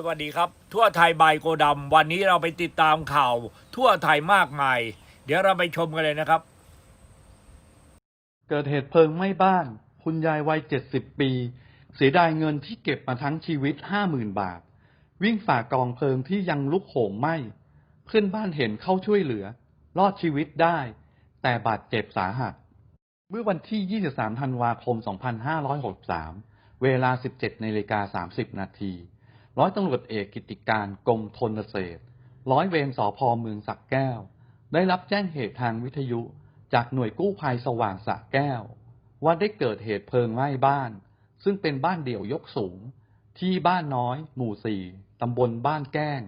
สวัสดีครับ ทั่วไทยบายโกดำวันนี้เราไปติดตามข่าว ทั่วไทยมากมาย เดี๋ยวเราไปชมกันเลยนะครับ เกิดเหตุเพลิงไหม้บ้าน คุณยายวัยเจ็ดสิบปี เสียดายเงินที่เก็บมาทั้งชีวิตห้าหมื่นบาท วิ่งฝ่ากองเพลิงที่ยังลุกโหมไหม้เพื่อนบ้านเห็นเข้าช่วยเหลือ รอดชีวิตได้ แต่บาดเจ็บสาหัส เมื่อวันที่ 23 ธันวาคม 2563 เวลา 17นาฬิกา30 นาที ร้อยตำรวจเอกกิติการกรมทนเศษร้อยเวรสพเมืองสักแก้ว ได้รับแจ้งเหตุทางวิทยุจากหน่วยกู้ภัยสว่างสะแก้ว ว่าได้เกิดเหตุเพลิงไหม้บ้าน ซึ่งเป็นบ้านเดี่ยวยกสูง ที่บ้านน้อย หมู่สี่ตำบลบ้านแก้ง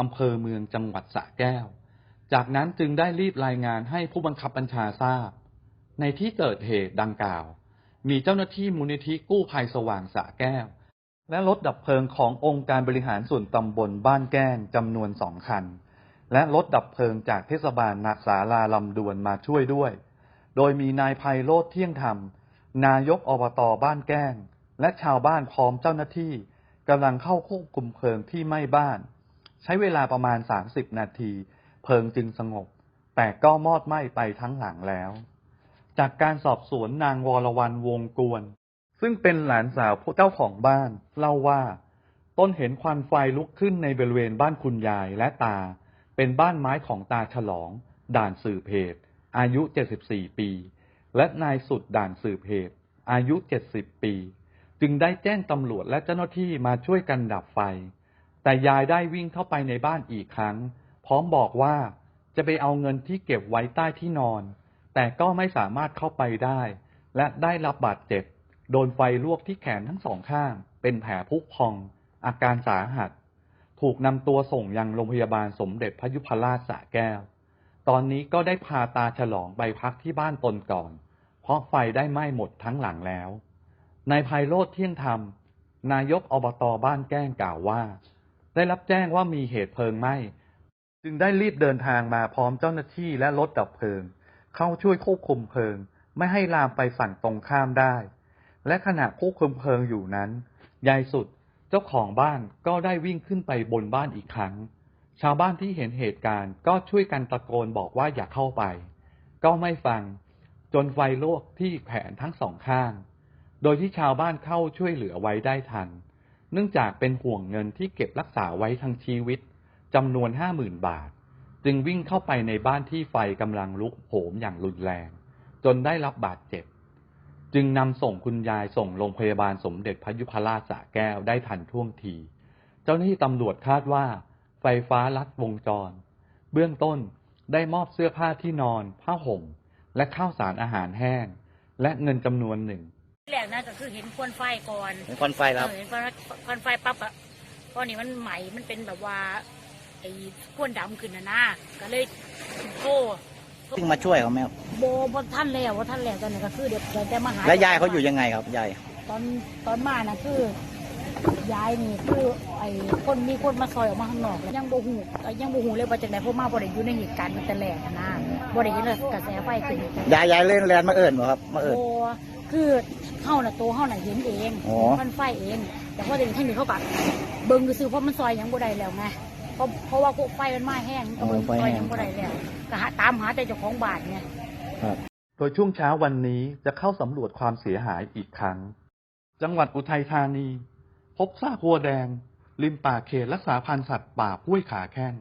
อำเภอเมืองจังหวัดสะแก้ว จากนั้นจึงได้รีบรายงานให้ผู้บังคับบัญชาทราบ ในที่เกิดเหตุดังกล่าว มีเจ้าหน้าที่มูลนิธิกู้ภัยสว่างสะแก้ว และรถดับเพลิงขององค์การบริหารส่วนตำบลบ้านแก้งจำนวนสองคัน และรถดับเพลิงจากเทศบาลนาสาลาลำดวนมาช่วยด้วย โดยมีนายไพโรธเที่ยงธรรม นายกอบตบ้านแก้ง และชาวบ้านพร้อมเจ้าหน้าที่กำลังเข้าควบคุมเพลิงที่ไหม้บ้าน ใช้เวลาประมาณ 30 นาที เพลิงจึงสงบ แต่ก็มอดไหม้ไปทั้งหลังแล้ว จากการสอบสวนนางวรวรรณวงกวน ซึ่งเป็นหลานสาวผู้เจ้าของบ้าน เล่าว่าต้นเห็นควันไฟลุกขึ้นในบริเวณบ้านคุณยายและตา เป็นบ้านไม้ของตาฉลอง ด่านสืบเหตุอายุ 74 ปี และนายสุดด่านสืบเหตุอายุ 70 ปี จึงได้แจ้งตำรวจและเจ้าหน้าที่มาช่วยกันดับไฟ แต่ยายได้วิ่งเข้าไปในบ้านอีกครั้ง พร้อมบอกว่าจะไปเอาเงินที่เก็บไว้ใต้ที่นอน แต่ก็ไม่สามารถเข้าไปได้ และได้รับบาดเจ็บ โดนไฟลวกที่แขนทั้งสองข้าง เป็นแผลพุพอง อาการสาหัส ถูกนำตัวส่งยังโรงพยาบาลสมเด็จพระยุพราชสระแก้ว ตอนนี้ก็ได้พาตาฉลองไปพักที่บ้านตนก่อน เพราะไฟได้ไหม้หมดทั้งหลังแล้วนายไพโรธเที่ยงธรรม นายกอบตบ้านแก้งกล่าวว่า ได้รับแจ้งว่ามีเหตุเพลิงไหม้ จึงได้รีบเดินทางมาพร้อมเจ้าหน้าที่และรถดับเพลิง เข้าช่วยควบคุมเพลิง ไม่ให้ลามไปฝั่งตรงข้ามได้ และขณะควบคุมเพลิงอยู่นั้น ยายสุดเจ้าของบ้านก็ได้วิ่งขึ้นไปบนบ้านอีกครั้ง ชาวบ้านที่เห็นเหตุการณ์ก็ช่วยกันตะโกนบอกว่าอย่าเข้าไป ก็ไม่ฟัง จนไฟลวกที่แขนทั้งสองข้าง โดยที่ชาวบ้านเข้าช่วยเหลือไว้ได้ทัน เนื่องจากเป็นห่วงเงินที่เก็บรักษาไว้ทั้งชีวิตจำนวนห้าหมื่นบาท จึงวิ่งเข้าไปในบ้านที่ไฟกำลังลุกโหมอย่างรุนแรง จนได้รับบาดเจ็บ จึงนำส่งคุณยายส่งโรงพยาบาลสมเด็จพระยุพราชสระแก้วได้ทันท่วงที เจ้าหน้าที่ตำรวจคาดว่า ไฟฟ้าลัดวงจร เบื้องต้นได้มอบเสื้อผ้าที่นอน ผ้าห่ม และข้าวสารอาหารแห้ง และเงินจำนวนหนึ่งแรกนะก็คือเห็นควันไฟก่อนเห็นควันไฟแล้วเออเห็นควันไฟปั๊บอะเพราะนี่มันใหม่มันเป็นแบบว่าไอ้ควนดำขึ้นนะนะก็เลยโทร ซึ่งมาช่วยเขาไหมครับโบบ่ท่านแล้วว่าท่านแล้วตอนนี้ก็คือเดี๋ยวเดี๋ยวจะมาหาแล้วยายเขาอยู่ยังไงครับยายตอนตอนมานะคือยายนี่คือไอ้คนมีคนมาซอยออกมาข้างนอกแล้วยังโบหูเอ่อยังโบหูเลยว่าจากไหนเพราะมาบ่ได้อยู่ในเหตุการณ์มันแต่แรกอะนะบ่ได้เห็นเลยกระแสไฟขึ้นยายยายเล่นแลนมาเอิญเหรอครับมาเอิญโบคือเฮาน่ะตัวเฮาน่ะเห็นเองอ๋อมันไฟเอง แต่พอเดี๋ยวท่านนี้เขาก็เบิ่งซื้อๆเพราะมันซอยหยังบ่ได้แล้วไง เพราะเพราะว่าพวกไฟมันไหม้แห้งก็เบิ่งซอยหยังบ่ได้แล้วก็หาตามหาแต่เจ้าของบ้านไงโดยช่วงเช้าวันนี้จะเข้าสำรวจความเสียหายอีกครั้ง จังหวัดอุทัยธานี พบซากวัวแดง ริมป่าเขตรักษาพันธุ์สัตว์ป่าห้วยขาแข้ง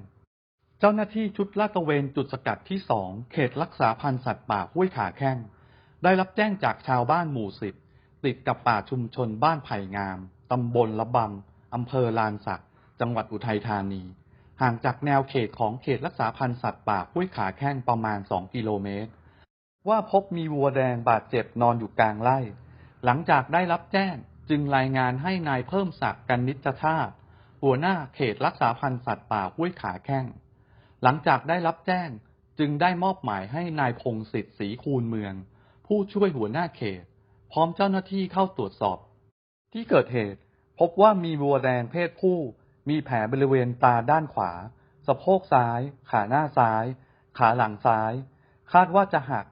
เจ้าหน้าที่ชุดลาดตระเวนจุดสกัดที่สองเขตรักษาพันธุ์สัตว์ป่าห้วยขาแข้งได้รับแจ้งจากชาวบ้านหมู่สิบติดกับป่าชุมชนบ้านไผ่งาม ตำบลละบำอำเภอลานสัก จังหวัดอุทัยธานี ห่างจากแนวเขตของเขตรักษาพันธุ์สัตว์ป่าห้วยขาแข้งประมาณ 2 กิโลเมตร ว่าพบมีวัวแดงบาดเจ็บนอนอยู่กลางไร่ หลังจากได้รับแจ้งจึงรายงานให้นายเพิ่มศักดิ์กันนิจชาติหัวหน้าเขตรักษาพันธุ์สัตว์ป่าห้วยขาแข้ง หลังจากได้รับแจ้งจึงได้มอบหมายให้นายพงศิษฐ์ศรีคูณเมือง ผู้ช่วยหัวหน้าเขต พร้อมเจ้าหน้าที่เข้าตรวจสอบ ที่เกิดเหตุพบว่ามีวัวแดงเพศผู้ มีแผลบริเวณตาด้านขวา สะโพกซ้าย ขาหน้าซ้าย ขาหลังซ้าย คาดว่าจะหัก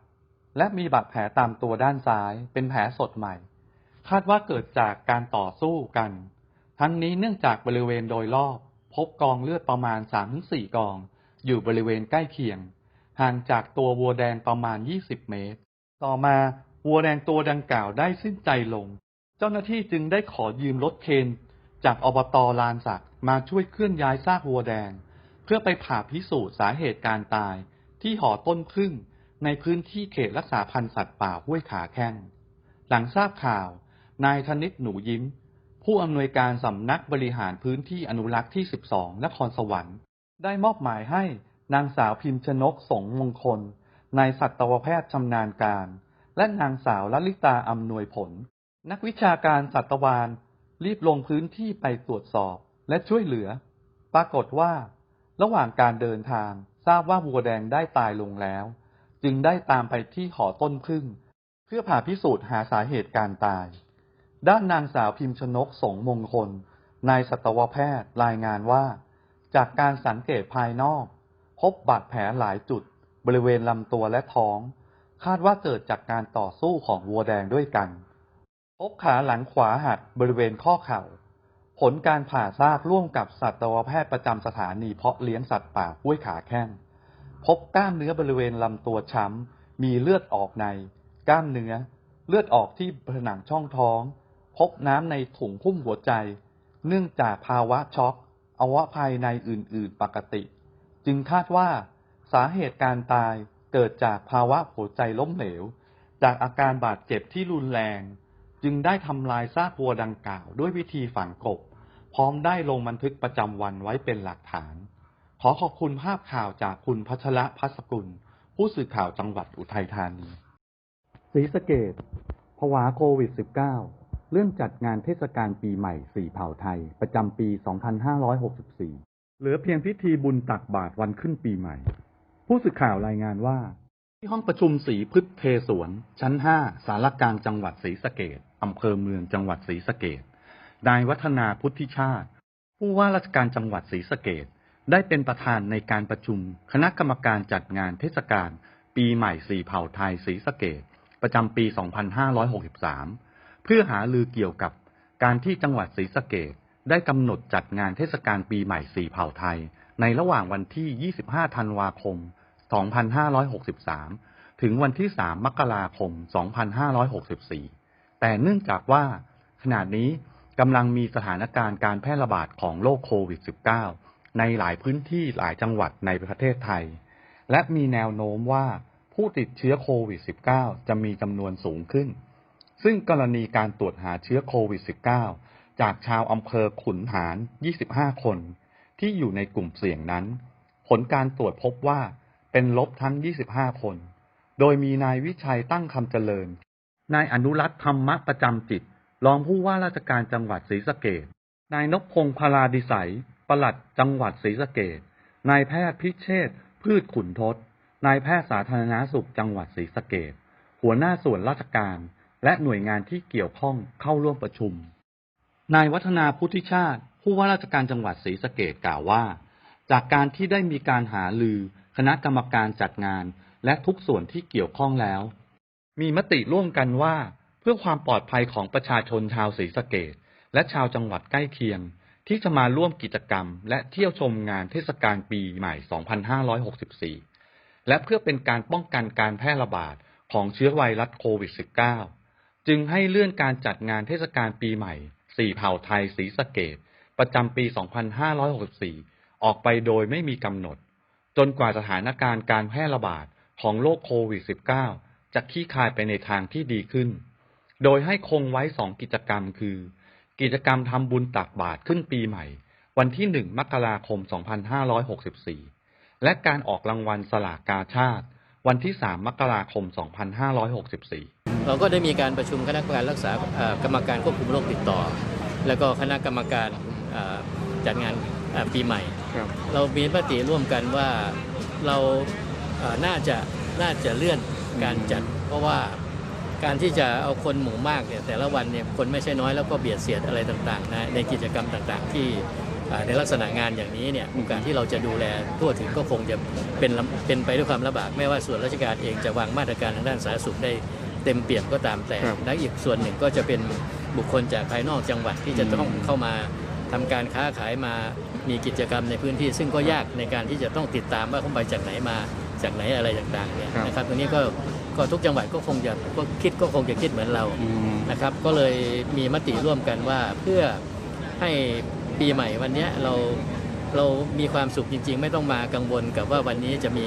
และมีบาดแผลตามตัวด้านซ้าย เป็นแผลสดใหม่ คาดว่าเกิดจากการต่อสู้กัน ทั้งนี้เนื่องจากบริเวณโดยรอบ พบกองเลือดประมาณ3-4กอง อยู่บริเวณใกล้เคียง ห่างจากตัววัวแดงประมาณ20เมตร ต่อมาวัวแดงตัวดังกล่าวได้สิ้นใจลง เจ้าหน้าที่จึงได้ขอยืมรถเคน จากอบตลานสักมาช่วยเคลื่อนย้ายซากวัวแดง เพื่อไปผ่าพิสูจน์สาเหตุการตายที่หอต้นพึ่งในพื้นที่เขตรักษาพันธุ์สัตว์ป่าห้วยขาแข้ง หลังทราบข่าว นายธนิตหนูยิ้ม ผู้อำนวยการสำนักบริหารพื้นที่อนุรักษ์ที่ 12 นครสวรรค์ ได้มอบหมายให้นางสาวพิมชนกสงมงคล นายสัตวแพทย์ชำนาญการ และนางสาวลลิตาอำนวยผล นักวิชาการสัตวาน รีบลงพื้นที่ไปตรวจสอบและช่วยเหลือ ปรากฏว่า ระหว่างการเดินทางทราบว่าวัวแดงได้ตายลงแล้ว จึงได้ตามไปที่หอต้นพึ่ง เพื่อผ่าพิสูจน์หาสาเหตุการตาย ด้านนางสาวพิมชนกสงมงคล นายสัตวแพทย์รายงานว่า จากการสังเกตภายนอก พบบาดแผลหลายจุด บริเวณลำตัวและท้อง คาดว่าเกิดจากการต่อสู้ของวัวแดงด้วยกัน พบขาหลังขวาหักบริเวณข้อเข่า ผลการผ่าซากร่วมกับสัตวแพทย์ประจำสถานีเพาะเลี้ยงสัตว์ป่าห้วยขาแข้ง พบกล้ามเนื้อบริเวณลำตัวช้ำ มีเลือดออกใน กล้ามเนื้อ เลือดออกที่ผนังช่องท้อง พบน้ำในถุงหุ้มหัวใจ เนื่องจากภาวะช็อกอวัยวะภายในอื่น ๆ ปกติ จึงคาดว่า สาเหตุการตายเกิดจากภาวะหัวใจล้มเหลว จากอาการบาดเจ็บที่รุนแรง จึงได้ทำลายซากวัวดังกล่าว ด้วยวิธีฝังกบ พร้อมได้ลงบันทึกประจำวันไว้เป็นหลักฐาน ขอขอบคุณภาพข่าวจากคุณพัชระพัสกุล ผู้สื่อข่าวจังหวัดอุทัยธานีศรีสะเกดผวาโควิด -19 เลื่อนจัดงานเทศกาลปีใหม่สี่เผ่าไทย ประจำปี 2564 เหลือเพียงพิธีบุญตักบาตรวันขึ้นปีใหม่ ผู้สื่อข่าวรายงานว่า ที่ห้องประชุมศรีพฤกษ์เทสวน ชั้น 5 สารกลางจังหวัดศรีสะเกด อำเภอเมืองจังหวัดศรีสะเกดนายวัฒนาพุทธิชาติ ผู้ว่าราชการจังหวัดศรีสะเกดได้เป็นประธานในการประชุม คณะกรรมการจัดงานเทศกาลปีใหม่สี่เผ่าไทยศรีสะเกดประจำปี 2563 เพื่อหาลือเกี่ยวกับการที่จังหวัดศรีสะเกดได้กำหนดจัดงานเทศกาลปีใหม่สี่เผ่าไทย ในระหว่างวันที่ 25 ธันวาคม 2563 ถึงวันที่ 3 มกราคม 2564 แต่เนื่องจากว่าขณะนี้กำลังมีสถานการณ์การแพร่ระบาดของโรคโควิด -19 ในหลายพื้นที่หลายจังหวัดในประเทศไทย และมีแนวโน้มว่าผู้ติดเชื้อโควิด -19 จะมีจำนวนสูงขึ้น ซึ่งกรณีการตรวจหาเชื้อโควิด -19 จากชาวอำเภอขุนหาร 25 คน ที่อยู่ในกลุ่มเสี่ยงนั้น ผลการตรวจพบว่าเป็นลบทั้ง 25 คน โดยมีนายวิชัยตั้งคำเจริญ นายอนุรัตน์ธรรมะประจำจิต รองผู้ว่าราชการจังหวัดศรีสะเกดนายนพพงศ์พาราดิสัยปลัดจังหวัดศรีสะเกดนายแพทย์พิเชษพืชขุนทศ นายแพทย์สาธารณาสุขจังหวัดศรีสะเกดหัวหน้าส่วนราชการ และหน่วยงานที่เกี่ยวข้องเข้าร่วมประชุม นายวัฒนาพุทธิชาติ ผู้ว่าราชการจังหวัดศรีสะเกดกล่าวว่า จากการที่ได้มีการหาลือคณะกรรมการจัดงาน และทุกส่วนที่เกี่ยวข้องแล้ว มีมติร่วมกันว่าเพื่อความปลอดภัยของประชาชนชาวศรีสะเกดและชาวจังหวัดใกล้เคียง ที่จะมาร่วมกิจกรรม และเที่ยวชมงานเทศกาลปีใหม่ 2564 และเพื่อเป็นการป้องกันการแพร่ระบาดของเชื้อไวรัสโควิด -19 จึงให้เลื่อนการจัดงานเทศกาลปีใหม่ สี่เผ่าไทยศรีสะเกดประจำปี 2564 ออกไปโดยไม่มีกำหนด จนกว่าสถานการณ์การแพร่ระบาดของโรคโควิด -19 จะคลี่คลายไปในทางที่ดีขึ้น โดยให้คงไว้สองกิจกรรมคือ กิจกรรมทำบุญตักบาตรขึ้นปีใหม่ วันที่1มกราคม 2564 และการออกรางวัลสลากกาชาติ วันที่3มกราคม 2564 เราก็ได้มีการประชุมคณะกรรมการรักษากรรมการควบคุมโรคติดต่อ แล้วก็คณะกรรมการจัดงานปีใหม่ เรามีมติร่วมกันว่าเราน่าจะน่าจะเลื่อน การจัด เพราะว่าการที่จะเอาคนหมู่มากเนี่ยแต่ละวันเนี่ยคนไม่ใช่น้อยแล้วก็เบียดเสียดอะไรต่างๆนะในกิจกรรมต่างๆ ที่เอ่อในลักษณะงานอย่างนี้เนี่ยโอกาสที่เราจะดูแลทั่วถึงก็คงจะเป็นลำเป็นไปด้วยความลำบากไม่ว่าส่วนราชการเองจะวางมาตรการทางด้านสาธารณสุขได้เต็มเปี่ยมก็ตามแต่ครับและอีกส่วนหนึ่งก็จะเป็นบุคคลจากภายนอกจังหวัดที่จะต้องเข้ามาทำการค้าขายมามีกิจกรรมในพื้นที่ ซึ่งก็ยากในการที่จะต้องติดตามว่าเขาไปจากไหนมา จากไหนอะไรต่างๆเนี่ยครับนะครับตรงนี้ก็ก็ทุกจังหวัดก็คงจะก็คิดก็คงจะคิดเหมือนเรานะครับ ก็เลยมีมติร่วมกันว่าเพื่อให้ปีใหม่วันเนี้ยเราเรามีความสุขจริง ๆ ไม่ต้องมากังวลกับว่าวันนี้จะมี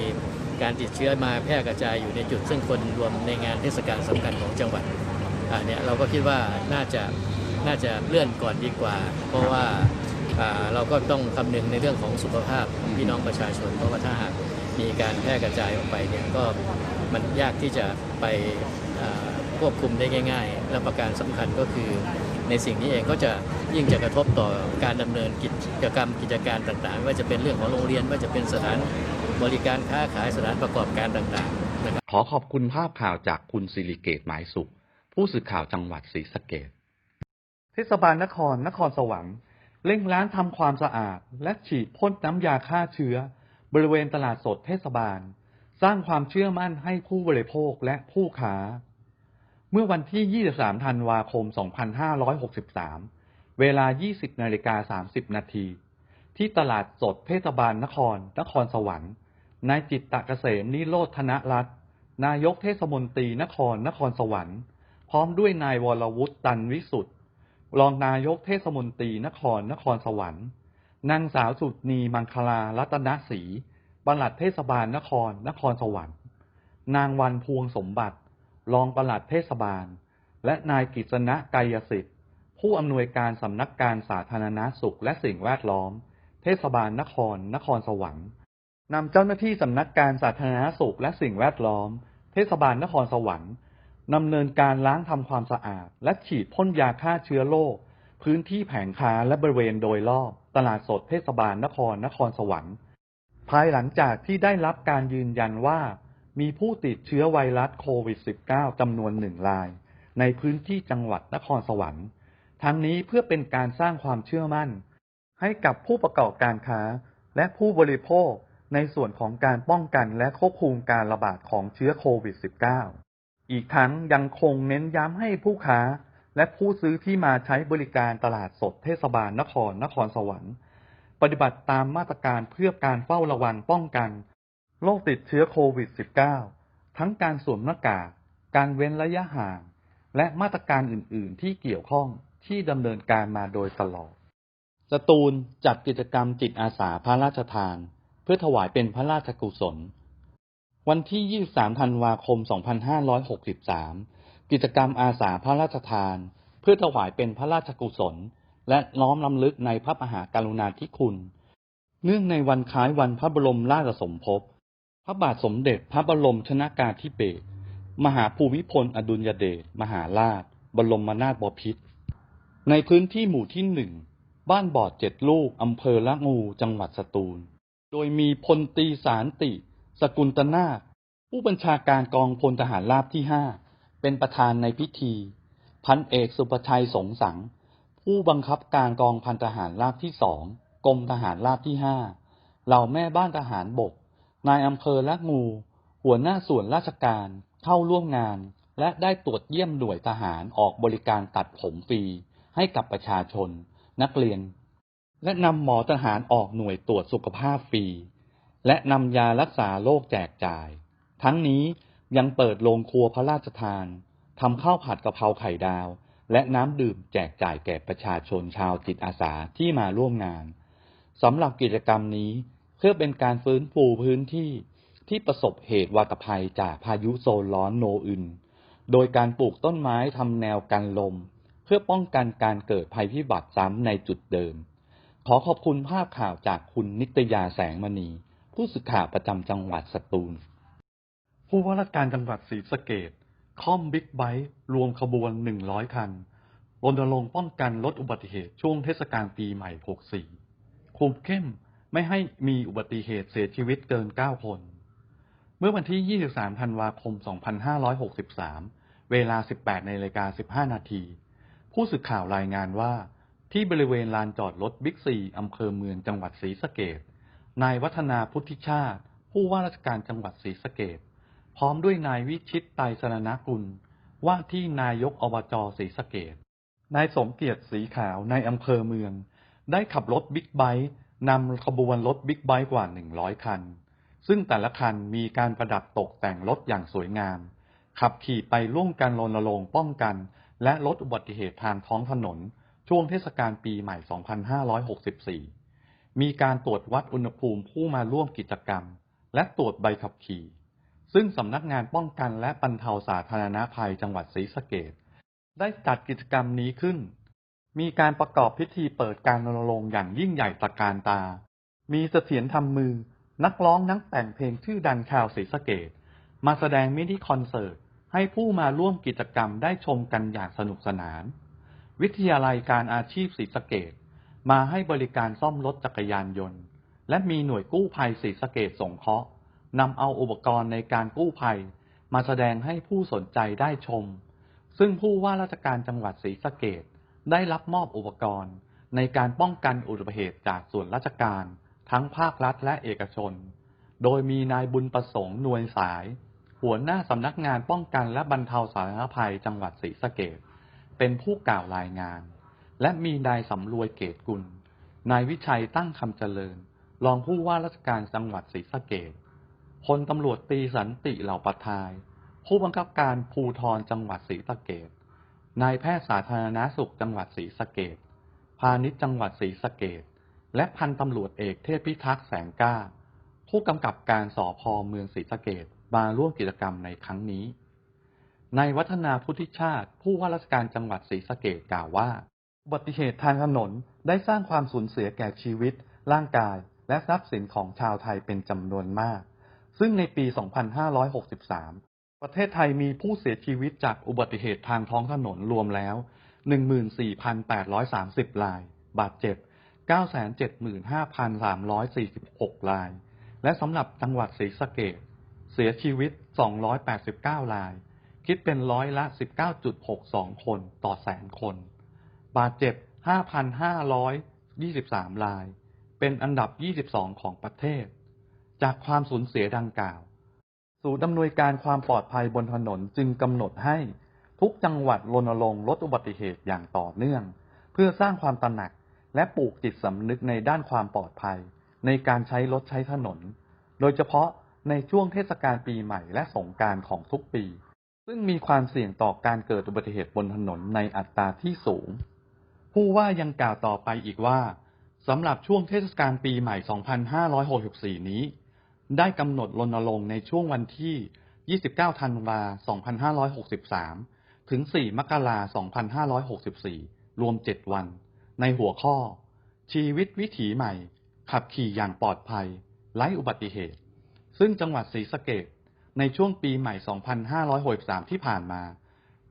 การติดเชื้อมาแพร่กระจายอยู่ในจุด ซึ่งคนรวมในงานเทศกาลสำคัญของจังหวัดอ่าเนี่ยเราก็คิดว่าน่าจะน่าจะเลื่อนก่อนดีกว่า เพราะว่าอ่าเราก็ต้องคำนึงในเรื่องของสุขภาพพี่น้องประชาชน เพราะว่าถ้าหาก มีการแพร่กระจายออกไปเนี่ยก็มันยากที่จะไปอ่าควบคุมได้ง่าย ๆ และประการสำคัญก็คือในสิ่งนี้เองก็จะยิ่งจะกระทบต่อการดำเนินกิจกรรมกิจการต่างๆไม่ว่าจะเป็นเรื่องของโรงเรียนว่าจะเป็นสถานบริการค้าขายสถานประกอบการต่างๆนะครับขอขอบคุณภาพข่าวจากคุณสิริเกตหมายสุข ผู้สื่อข่าวจังหวัดศรีสะเกษเทศบาลนครนครสวรรค์เร่งล้างทำความสะอาด และฉีดพ่นน้ำยาฆ่าเชื้อ บริเวณตลาดสดเทศบาล สร้างความเชื่อมั่นให้ผู้บริโภคและผู้ค้า เมื่อวันที่ 23 ธันวาคม 2563 เวลา 20 นาฬิกา 30 นาที ที่ตลาดสดเทศบาลนคร นครสวรรค์ นายจิตตะเกษมนิโรธนรัตน์นายกเทศมนตรีนคร นครสวรรค์ พร้อมด้วยนายวรวุฒิตันวิสุทธ์รองนายกเทศมนตรีนคร นครสวรรค์ นางสาวสุนีมังคลารัตนศรีปลัดเทศบาลนคร นครสวรรค์ นางวันพวงสมบัติ รองปลัดเทศบาล และนายกิษณะกายสิทธิ์ ผู้อำนวยการสำนักการสาธารณสุขและสิ่งแวดล้อม เทศบาลนคร นครสวรรค์นำเจ้าหน้าที่สำนักการสาธารณสุขและสิ่งแวดล้อม เทศบาลนครสวรรค์ดำเนินการล้างทำความสะอาด และฉีดพ่นยาฆ่าเชื้อโรคพื้นที่แผงค้าและบริเวณโดยรอบ ตลาดสดเทศบาลนครนครสวรรค์ ภายหลังจากที่ได้รับการยืนยันว่า มีผู้ติดเชื้อไวรัสโควิด -19 จำนวนหนึ่งราย ในพื้นที่จังหวัดนครสวรรค์ ทั้งนี้เพื่อเป็นการสร้างความเชื่อมั่น ให้กับผู้ประกอบการค้า และผู้บริโภคในส่วนของการป้องกันและควบคุมการระบาดของเชื้อโควิด -19 อีกทั้งยังคงเน้นย้ำให้ผู้ค้า และผู้ซื้อที่มาใช้บริการตลาดสดเทศบาลนครนครสวรรค์ ปฏิบัติตามมาตรการเพื่อการเฝ้าระวังป้องกันโรคติดเชื้อโควิด -19 ทั้งการสวมหน้ากาก การเว้นระยะห่าง และมาตรการอื่น ๆ ที่เกี่ยวข้องที่ดำเนินการมาโดยตลอด สตูลจัดกิจกรรมจิตอาสาพระราชทาน เพื่อถวายเป็นพระราชกุศล วันที่ 23 ธันวาคม 2563 กิจกรรมอาสาพระราชทาน เพื่อถวายเป็นพระราชกุศล และน้อมรำลึกในพระมหากรุณาธิคุณ เนื่องในวันคล้ายวันพระบรมราชสมภพ พระบาทสมเด็จพระบรมชนากาธิเบศรมหาภูมิพลอดุลยเดชมหาราช บรมนาถบพิตรในพื้นที่หมู่ที่หนึ่ง บ้านบอดเจ็ดลูก อำเภอละงู จังหวัดสตูล โดยมีพลตีสารติ สกุลตนาผู้บัญชาการกองพลทหารราบที่ห้า เป็นประธานในพิธี พันเอกสุประชัยสงสัง ผู้บังคับการกองพันทหารราบที่สองกรมทหารราบที่ห้าเหล่าแม่บ้านทหารบก นายอำเภอละงู หัวหน้าส่วนราชการเข้าร่วมงาน และได้ตรวจเยี่ยมหน่วยทหารออกบริการตัดผมฟรี ให้กับประชาชน นักเรียน และนำหมอทหารออกหน่วยตรวจสุขภาพฟรี และนำยารักษาโรคแจกจ่าย ทั้งนี้ ยังเปิดโรงครัวพระราชทานทำข้าวผัดกะเพราไข่ดาว และน้ำดื่มแจกจ่ายแก่ประชาชนชาวจิตอาสาที่มาร่วมงานสำหรับกิจกรรมนี้เพื่อเป็นการฟื้นฟูพื้นที่ที่ประสบเหตุวาตภัยจากพายุโซนร้อนโนอึน โดยการปลูกต้นไม้ทำแนวกันลม เพื่อป้องกันการเกิดภัยพิบัติซ้ำในจุดเดิม ขอขอบคุณภาพข่าวจากคุณนิตยาแสงมณี ผู้สื่อข่าวประจำจังหวัดสตูล ผู้ว่าราชการจังหวัดศรีสะเกดค่อมบิ๊กไบค์รวมขบวน 100 คันรณรงค์ป้องกันลดอุบัติเหตุช่วงเทศกาลปีใหม่ 64 คุมเข้มไม่ให้มีอุบัติเหตุเสียชีวิตเกิน 9 คน เมื่อวันที่ 23 ธันวาคม 2563 เวลา 18 ในราฬิการ 15 นาที ผู้สื่อข่าวรายงานว่า ที่บริเวณลานจอดรถบิ๊กซีอำเภอเมืองจังหวัดศรีสะเกดนายวัฒนาพุทธิชาติ ผู้ว่าราชการจังหวัดศรีสะเกด พร้อมด้วยนายวิชิตไตรสรณกุล ว่าที่นายกอบจศรีสะเกดนายสมเกียรติสีขาวในอำเภอเมือง ได้ขับรถบิ๊กไบค์นำขบวนรถบิ๊กไบค์กว่า100คัน ซึ่งแต่ละคันมีการประดับตกแต่งรถอย่างสวยงาม ขับขี่ไปร่วมกันรณรงค์ป้องกัน และลดอุบัติเหตุทางท้องถนน ช่วงเทศกาลปีใหม่ 2564 มีการตรวจวัดอุณหภูมิผู้มาร่วมกิจกรรม และตรวจใบขับขี่ ซึ่งสำนักงานป้องกันและบรรเทาสาธารณภัยจังหวัดศรีสะเกษได้จัดกิจกรรมนี้ขึ้น มีการประกอบพิธีเปิดการรณรงค์อย่างยิ่งใหญ่ตะการตา มีเสถียรทำมือ นักร้องนักแต่งเพลงชื่อดังชาวศรีสะเกษมาแสดงมินิคอนเสิร์ตให้ผู้มาร่วมกิจกรรมได้ชมกันอย่างสนุกสนาน วิทยาลัยการอาชีพศรีสะเกษมาให้บริการซ่อมรถจักรยานยนต์ และมีหน่วยกู้ภัยศรีสะเกษสงเคราะห์ นำเอาอุปกรณ์ในการกู้ภัย มาแสดงให้ผู้สนใจได้ชม ซึ่งผู้ว่าราชการจังหวัดศรีสะเกษได้รับมอบอุปกรณ์ ในการป้องกันอุบัติเหตุจากส่วนราชการ ทั้งภาครัฐและเอกชน โดยมีนายบุญประสงค์นวลสาย หัวหน้าสำนักงานป้องกันและบรรเทาสาธารณภัยจังหวัดศรีสะเกษเป็นผู้กล่าวรายงาน และมีนายสำรวยเกตกุล นายวิชัยตั้งคำเจริญ รองผู้ว่าราชการจังหวัดศรีสะเกษ พลตำรวจตีสันติเหล่าประทาย ผู้บังคับการภูธรจังหวัดศรีสะเกษนายแพทย์สาธารณสุขจังหวัดศรีสะเกษพาณิชย์จังหวัดศรีสะเกษและพันตำรวจเอกเทพพิทักษ์แสงก้า ผู้กำกับการสอพอเมืองศรีสะเกษมาร่วมกิจกรรมในครั้งนี้ในายวัฒนาพุทธิชาติผู้ว่าราชการจังหวัดศรีสะเกษกล่าวว่า อุบัติเหตุทางถนนได้สร้างความสูญเสียแก่ชีวิต ร่างกาย และทรัพย์สินของชาวไทยเป็นจำนวนมาก ซึ่งในปี 2563 ประเทศไทยมีผู้เสียชีวิตจากอุบัติเหตุทางท้องถนนรวมแล้ว 14,830 ราย บาดเจ็บ 975,346 ราย และสำหรับจังหวัดศรีสะเกษเสียชีวิต 289 ราย คิดเป็นร้อยละ 19.62 คนต่อแสนคน บาดเจ็บ 5,523 ราย เป็นอันดับ 22 ของประเทศ จากความสูญเสียดังกล่าว ศูนย์อำนวยการความปลอดภัยบนถนนจึงกำหนดให้ทุกจังหวัดรณรงค์ลดอุบัติเหตุอย่างต่อเนื่อง เพื่อสร้างความตระหนักและปลูกจิตสำนึกในด้านความปลอดภัย ในการใช้รถใช้ถนน โดยเฉพาะในช่วงเทศกาลปีใหม่และสงการของทุกปี ซึ่งมีความเสี่ยงต่อการเกิดอุบัติเหตุบนถนนในอัตราที่สูง ผู้ว่ายังกล่าวต่อไปอีกว่าสำหรับช่วงเทศกาลปีใหม่ 2564 นี้ ได้กำหนดรณรงค์ในช่วงวันที่ 29 ธันวา2563 ถึง 4 มกราคม2564 รวม 7 วัน ในหัวข้อ ชีวิตวิถีใหม่ ขับขี่อย่างปลอดภัย ไร้อุบัติเหตุ ซึ่งจังหวัดศรีสะเกษในช่วงปีใหม่ 2563 ที่ผ่านมา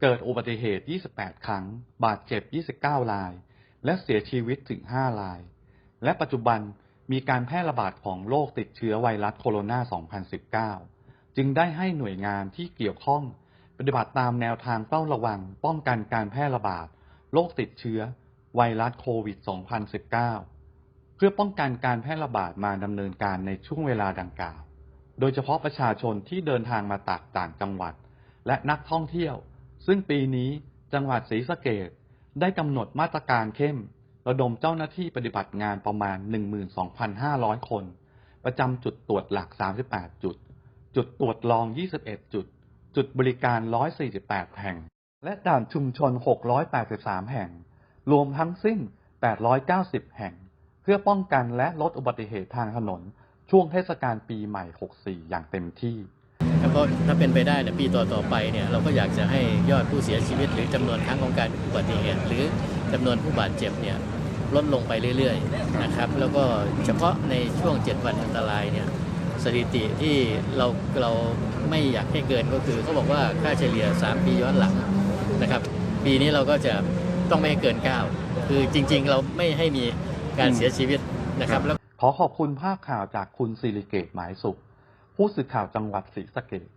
เกิดอุบัติเหตุ 28 ครั้ง บาดเจ็บ 29 ราย และเสียชีวิตถึง 5 ราย และปัจจุบัน มีการแพร่ระบาดของโรคติดเชื้อไวรัสโคโรนา 2019 จึงได้ให้หน่วยงานที่เกี่ยวข้อง ปฏิบัติตามแนวทางเฝ้าระวัง ป้องกันการแพร่ระบาดโรคติดเชื้อไวรัสโควิด 2019 เพื่อป้องกันการแพร่ระบาดมาดำเนินการในช่วงเวลาดังกล่าว โดยเฉพาะประชาชนที่เดินทางมาจากต่างจังหวัด และนักท่องเที่ยว ซึ่งปีนี้จังหวัดศรีสะเกษได้กำหนดมาตรการเข้ม ระดมเจ้าหน้าที่ปฏิบัติงานประมาณ 12,500 คน ประจำจุดตรวจหลัก 38 จุด จุดตรวจรอง 21 จุด จุดบริการ 148 แห่ง และด่านชุมชน 683 แห่ง รวมทั้งสิ้น 890 แห่ง เพื่อป้องกันและลดอุบัติเหตุทางถนน ช่วงเทศกาลปีใหม่ 64 อย่างเต็มที่แล้วก็ถ้าเป็นไปได้เนี่ยปีต่อๆไปเนี่ยเราก็อยากจะให้ยอดผู้เสียชีวิตหรือจำนวนครั้งของการอุบัติเหตุหรือ จำนวนผู้บาดเจ็บเนี่ยลดลงไปเรื่อยๆนะครับ แล้วก็เฉพาะในช่วง 7 วันอันตรายเนี่ยสถิติที่เราเราไม่อยากให้เกินก็คือเขาบอกว่าค่าเฉลี่ย 3 ปีย้อนหลังนะครับ ปีนี้เราก็จะต้องไม่ให้เกิน 9 คือจริงๆ เราไม่ให้มีการเสียชีวิตนะครับแล้วขอขอบคุณภาพข่าวจากคุณสิริเกตหมายสุข ผู้สื่อข่าวจังหวัดศรีสะเกษ